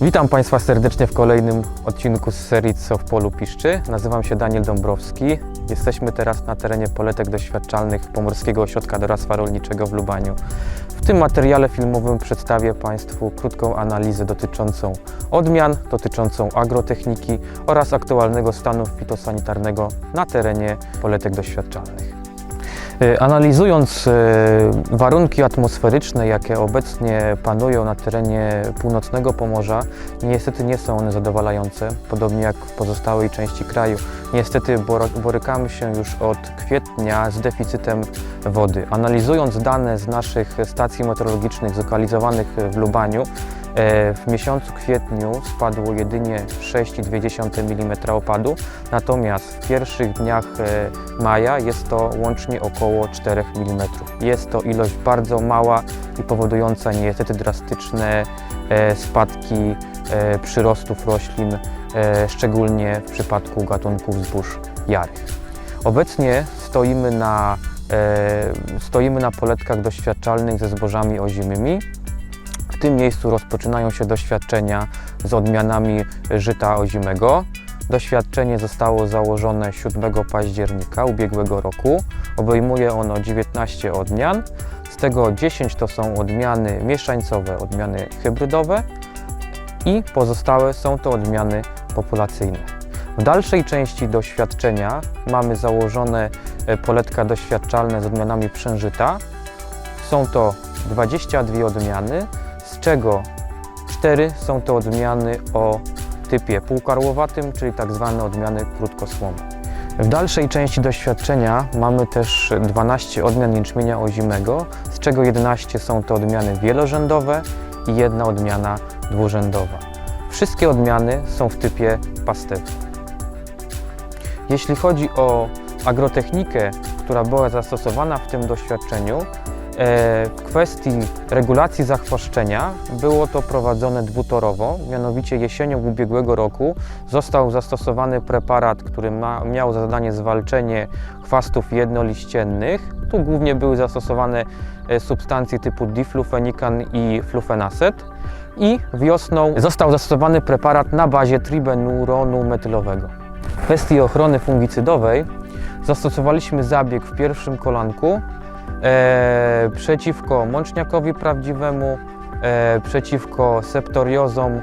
Witam Państwa serdecznie w kolejnym odcinku z serii Co w polu piszczy. Nazywam się Daniel Dąbrowski. Jesteśmy teraz na terenie poletek doświadczalnych Pomorskiego Ośrodka Doradztwa Rolniczego w Lubaniu. W tym materiale filmowym przedstawię Państwu krótką analizę dotyczącą odmian, dotyczącą agrotechniki oraz aktualnego stanu fitosanitarnego na terenie poletek doświadczalnych. E, Analizując e, warunki atmosferyczne, jakie obecnie panują na terenie północnego Pomorza, niestety nie są one zadowalające, podobnie jak w pozostałej części kraju. Niestety borykamy się już od kwietnia z deficytem wody. Analizując dane z naszych stacji meteorologicznych zlokalizowanych w Lubaniu, w miesiącu kwietniu spadło jedynie 6,2 mm opadu, natomiast w pierwszych dniach e, maja jest to łącznie około 4 mm. Jest to ilość bardzo mała i powodująca niestety drastyczne e, spadki e, przyrostów roślin, e, szczególnie w przypadku gatunków zbóż jarych. Obecnie stoimy na, e, stoimy na poletkach doświadczalnych ze zbożami ozimymi. W tym miejscu rozpoczynają się doświadczenia z odmianami żyta ozimego. Doświadczenie zostało założone 7 października ubiegłego roku. Obejmuje ono 19 odmian. Z tego 10 to są odmiany mieszańcowe, odmiany hybrydowe i pozostałe są to odmiany populacyjne. W dalszej części doświadczenia mamy założone e, poletka doświadczalne z odmianami przężyta. Są to 22 odmiany, czego 4 są to odmiany o typie półkarłowatym, czyli tak zwane odmiany krótkosłomy. W dalszej części doświadczenia mamy też 12 odmian jęczmienia ozimego, z czego 11 są to odmiany wielorzędowe i jedna odmiana dwurzędowa. Wszystkie odmiany są w typie pastew. Jeśli chodzi o agrotechnikę, która była zastosowana w tym doświadczeniu, w kwestii regulacji zachwaszczenia było to prowadzone dwutorowo, mianowicie jesienią ubiegłego roku został zastosowany preparat, który ma, miał za zadanie zwalczenie chwastów jednoliściennych. Tu głównie były zastosowane e, substancje typu diflufenikan i flufenacet. I wiosną został zastosowany preparat na bazie tribenuronu metylowego. W kwestii ochrony fungicydowej zastosowaliśmy zabieg w pierwszym kolanku e, przeciwko mączniakowi prawdziwemu, e, przeciwko septoriozom e,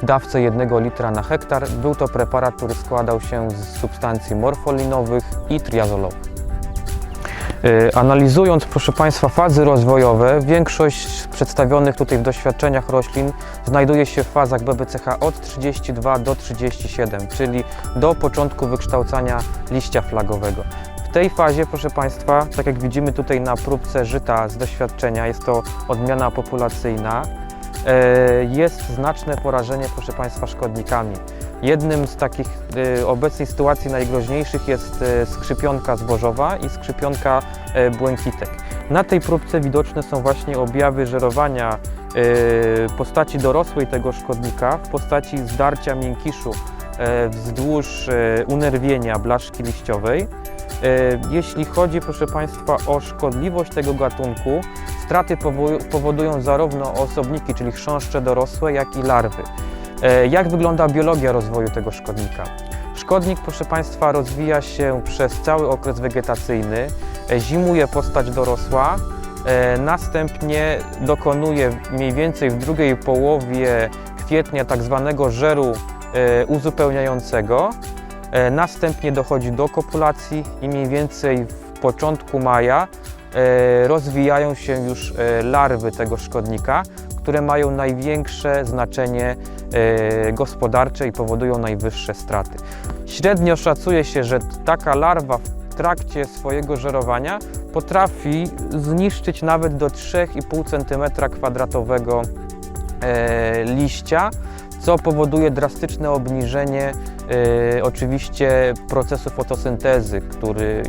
w dawce 1 litra na hektar. Był to preparat, który składał się z substancji morfolinowych i triazolowych. E, Analizując, proszę Państwa, fazy rozwojowe, większość przedstawionych tutaj w doświadczeniach roślin znajduje się w fazach BBCH od 32 do 37, czyli do początku wykształcania liścia flagowego. W tej fazie, proszę Państwa, tak jak widzimy tutaj na próbce żyta z doświadczenia, jest to odmiana populacyjna, e, jest znaczne porażenie, proszę Państwa, szkodnikami. Jednym z takich e, obecnej sytuacji najgroźniejszych jest e, skrzypionka zbożowa i skrzypionka błękitek. Na tej próbce widoczne są właśnie objawy żerowania postaci dorosłej tego szkodnika w postaci zdarcia miękiszu wzdłuż unerwienia blaszki liściowej. E, Jeśli chodzi, proszę Państwa, o szkodliwość tego gatunku, straty powo- powodują zarówno osobniki, czyli chrząszcze dorosłe, jak i larwy. E, Jak wygląda biologia rozwoju tego szkodnika? Szkodnik, proszę Państwa, rozwija się przez cały okres wegetacyjny, e, zimuje postać dorosła, następnie dokonuje mniej więcej w drugiej połowie kwietnia tak zwanego żeru uzupełniającego, Następnie dochodzi do kopulacji i mniej więcej w początku maja e, rozwijają się już e, larwy tego szkodnika, które mają największe znaczenie e, gospodarcze i powodują najwyższe straty. Średnio szacuje się, że taka larwa w trakcie swojego żerowania potrafi zniszczyć nawet do 3,5 cm kwadratowego e, liścia, co powoduje drastyczne obniżenie e, oczywiście procesu fotosyntezy, który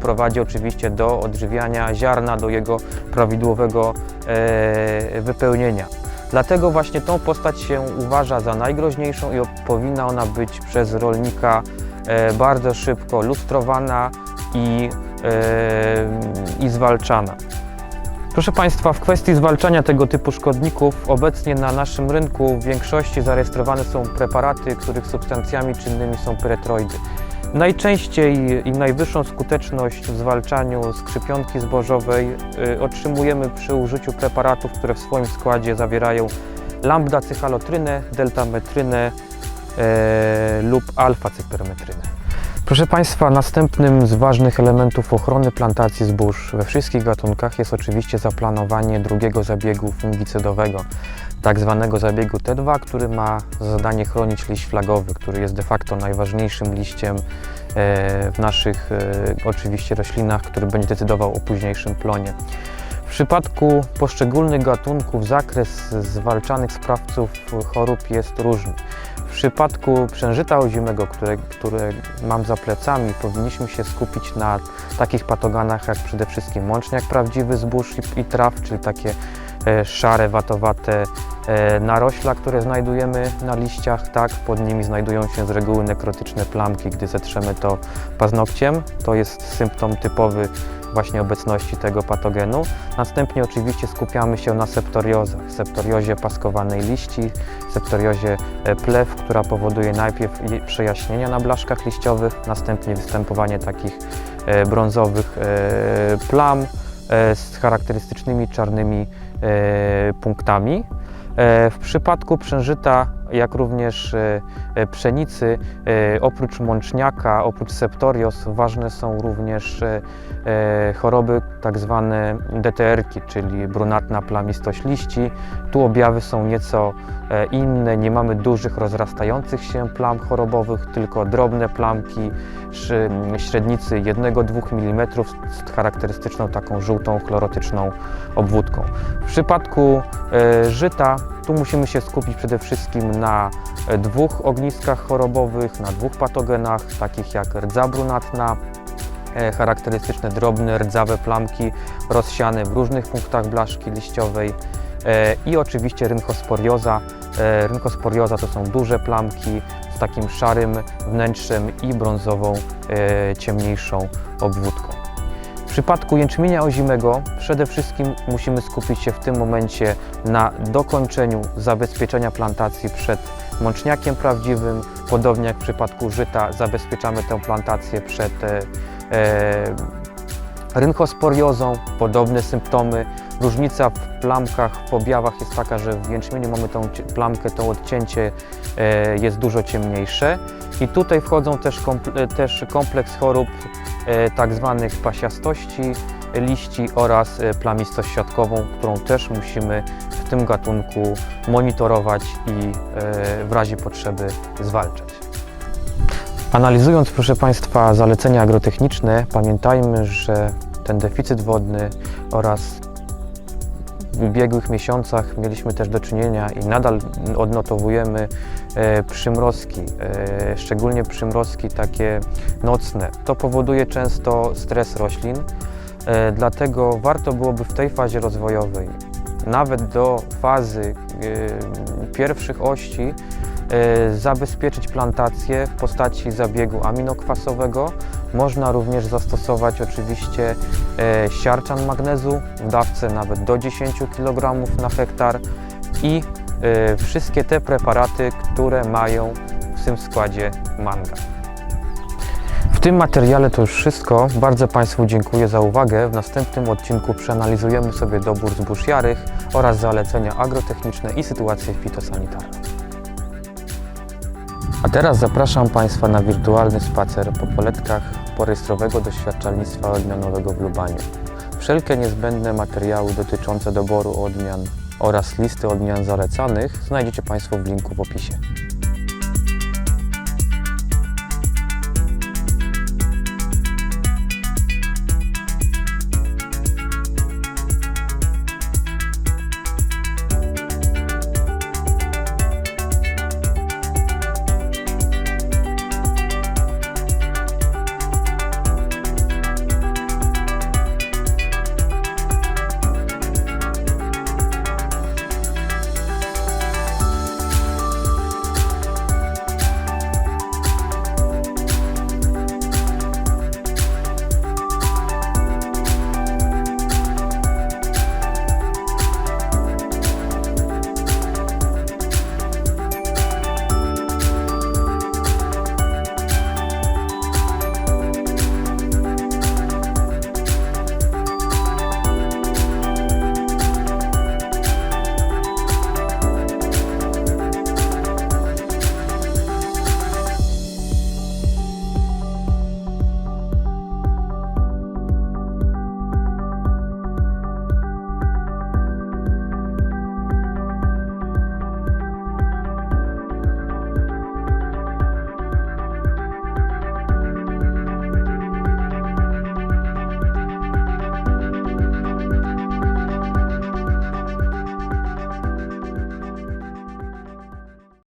prowadzi oczywiście do odżywiania ziarna, do jego prawidłowego e, wypełnienia. Dlatego właśnie tą postać się uważa za najgroźniejszą i powinna ona być przez rolnika e, bardzo szybko lustrowana i, e, i zwalczana. Proszę Państwa, w kwestii zwalczania tego typu szkodników, obecnie na naszym rynku w większości zarejestrowane są preparaty, których substancjami czynnymi są pyretroidy. Najczęściej i najwyższą skuteczność w zwalczaniu skrzypionki zbożowej y, otrzymujemy przy użyciu preparatów, które w swoim składzie zawierają lambda-cyhalotrynę, deltametrynę e, lub alfa-cypermetrynę. Proszę Państwa, następnym z ważnych elementów ochrony plantacji zbóż we wszystkich gatunkach jest oczywiście zaplanowanie drugiego zabiegu fungicydowego, tak zwanego zabiegu T2, który ma za zadanie chronić liść flagowy, który jest de facto najważniejszym liściem e, w naszych e, oczywiście roślinach, który będzie decydował o późniejszym plonie. W przypadku poszczególnych gatunków zakres zwalczanych sprawców chorób jest różny. W przypadku przężyta ozimego, które, które mam za plecami, powinniśmy się skupić na takich patogenach jak przede wszystkim mączniak prawdziwy zbóż i, i traw, czyli takie e, szare, watowate e, narośla, które znajdujemy na liściach. Tak, pod nimi znajdują się z reguły nekrotyczne plamki, gdy zetrzemy to paznokciem. To jest symptom typowy właśnie obecności tego patogenu. Następnie oczywiście skupiamy się na septoriozach, septoriozie paskowanej liści, septoriozie e, plew, która powoduje najpierw przejaśnienia na blaszkach liściowych, następnie występowanie takich e, brązowych e, plam z charakterystycznymi czarnymi punktami. W przypadku przężyta, jak również e, e, pszenicy, e, oprócz mączniaka, oprócz septorios, ważne są również choroby tak zwane DTR-ki, czyli brunatna plamistość liści. Tu objawy są nieco inne, nie mamy dużych rozrastających się plam chorobowych, tylko drobne plamki średnicy 1-2 mm z charakterystyczną taką żółtą, chlorotyczną obwódką. W przypadku żyta tu musimy się skupić przede wszystkim na e, dwóch ogniskach chorobowych, na dwóch patogenach, takich jak rdza brunatna, e, charakterystyczne drobne rdzawe plamki rozsiane w różnych punktach blaszki liściowej e, i oczywiście rynchosporioza. E, Rynchosporioza to są duże plamki z takim szarym wnętrzem i brązową, ciemniejszą obwódką. Przypadku jęczmienia ozimego przede wszystkim musimy skupić się w tym momencie na dokończeniu zabezpieczenia plantacji przed mączniakiem prawdziwym. Podobnie jak w przypadku żyta zabezpieczamy tę plantację przed e, e, rynchosporiozą, podobne symptomy. Różnica w plamkach, w objawach jest taka, że w jęczmieniu mamy tą plamkę, to odcięcie e, jest dużo ciemniejsze. I tutaj wchodzą też, też kompleks chorób e, tak zwanych pasiastości liści oraz e, plamistość siatkową, którą też musimy w tym gatunku monitorować i e, w razie potrzeby zwalczać. Analizując, proszę Państwa, zalecenia agrotechniczne, pamiętajmy, że ten deficyt wodny oraz w ubiegłych miesiącach mieliśmy też do czynienia i nadal odnotowujemy e, przymrozki, e, szczególnie przymrozki takie nocne. To powoduje często stres roślin, e, dlatego warto byłoby w tej fazie rozwojowej, nawet do fazy e, pierwszych ości, e, zabezpieczyć plantację w postaci zabiegu aminokwasowego. Można również zastosować oczywiście e, siarczan magnezu w dawce nawet do 10 kg na hektar i e, wszystkie te preparaty, które mają w tym składzie mangan. W tym materiale to już wszystko. Bardzo Państwu dziękuję za uwagę. W następnym odcinku przeanalizujemy sobie dobór zbóż jarych oraz zalecenia agrotechniczne i sytuację fitosanitarną. A teraz zapraszam Państwa na wirtualny spacer po poletkach porejestrowego doświadczalnictwa odmianowego w Lubaniu. Wszelkie niezbędne materiały dotyczące doboru odmian oraz listy odmian zalecanych znajdziecie Państwo w linku w opisie.